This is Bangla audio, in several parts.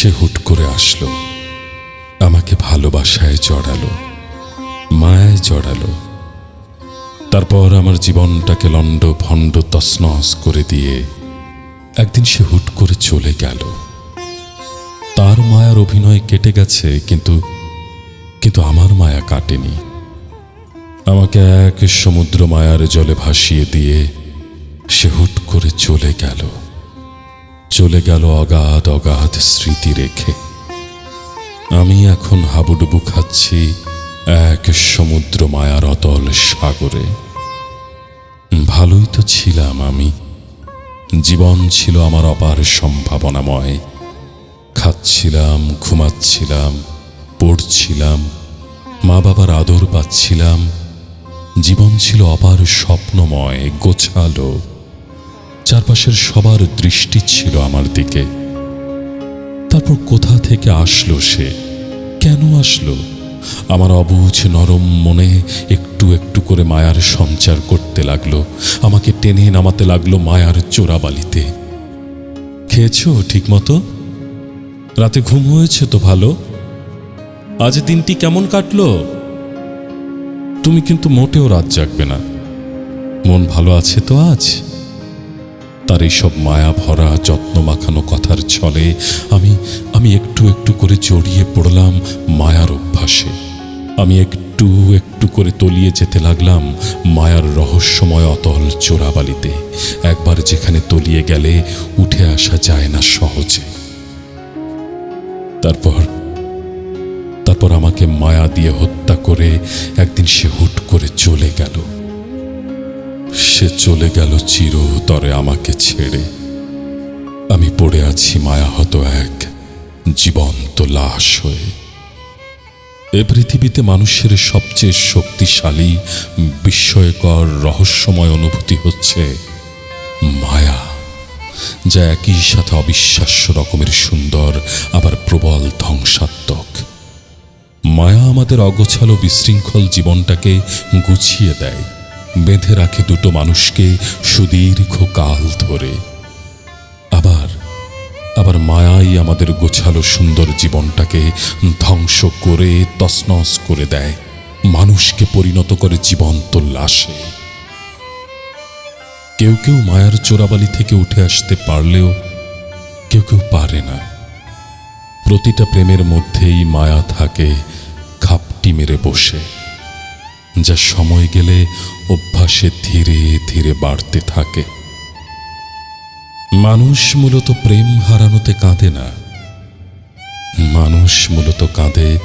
সে হুট করে আসলো। আমাকে ভালোবাসায় জড়ালো, মায়ায় জড়ালো। তারপর আমার জীবনটাকে লণ্ড ভণ্ড তসনস করে দিয়ে একদিন সে হুট করে চলে গেল। তার মায়ার অভিনয় কেটে গেছে, কিন্তু কিন্তু আমার মায়া কাটেনি। আমাকে এক সমুদ্র মায়ার জলে ভাসিয়ে দিয়ে সে হুট করে চলে গেল। চলে গেল অগাধ অগাধ স্মৃতি রেখে। আমি এখন হাবুডুবু খাচ্ছি এক সমুদ্র মায়ার অতল সাগরে। ভালোই তো ছিলাম আমি। জীবন ছিল আমার অপার সম্ভাবনাময়। খাচ্ছিলাম, ঘুমাচ্ছিলাম, পড়ছিলাম মা বাবার আদর পাচ্ছিলাম। জীবন ছিল অপার স্বপ্নময়, গোছালো চারপাশের সবার দৃষ্টি ছিল আমার দিকে। তারপর কোথা থেকে আসলো সে? কেন আসলো? আমার অবুঝ নরম মনে একটু একটু করে মায়ার সঞ্চার করতে লাগল। আমাকে টেনে নামাতে লাগল মায়ার চোরাবালিতে। খেয়েছো ঠিক মতো রাতে ঘুম হয়েছে তো ভালো? আজ দিনটি কেমন কাটলো? তুমি কিন্তু মোটেও রাত জাগবে না। মন ভালো আছে তো আজ? তার এইসব মায়া ভরা, যত্ন মাখানো কথার ছলে আমি আমি একটু একটু করে জড়িয়ে পড়লাম মায়ার অভ্যাসে। আমি একটু একটু করে তলিয়ে যেতে লাগলাম মায়ার রহস্যময় অতল চোরাবালিতে। একবার যেখানে তলিয়ে গেলে উঠে আসা যায় না সহজে। তারপর তারপর আমাকে মায়া দিয়ে হত্যা করে একদিন সে হুট করে চলে গেল। সে চলে গেল চিরতরে আমাকে ছেড়ে। আমি পড়ে আছি মায়াহত এক জীবন্ত লাশ হয়ে। এ পৃথিবীতে মানুষের সবচেয়ে শক্তিশালী, বিস্ময়কর, রহস্যময় অনুভূতি হচ্ছে মায়া, যা একই সাথে অবিশ্বাস্য রকমের সুন্দর, আবার প্রবল ধ্বংসাত্মক। মায়া আমাদের অগোছালো বিশৃঙ্খল জীবনটাকে গুছিয়ে দেয়। বেঁধে রাখে দুটো মানুষকে সুদীর্ঘ কাল ধরে। আবার আবার মায়াই আমাদের গোছালো সুন্দর জীবনটাকে ধ্বংস করে তসনস করে দেয়। মানুষকে পরিণত করে জীবন্ত লাশে। কেউ কেউ মায়ার চোরাবালি থেকে উঠে আসতে পারলেও কেউ কেউ পারে না। প্রতিটা প্রেমের মধ্যেই মায়া থাকে, খাপটি মেরে বসে। যা সময় গেলে অভ্যাসে ধীরে ধীরে বাড়তে থাকে। মানুষ মূলত প্রেম হারানোতে কাঁদে না। মানুষ মূলত কাঁদে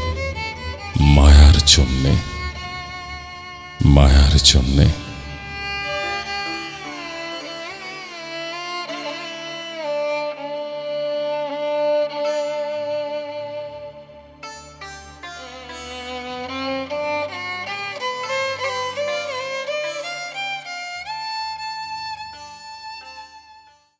মায়ার জন্যে। মায়ার জন্যে।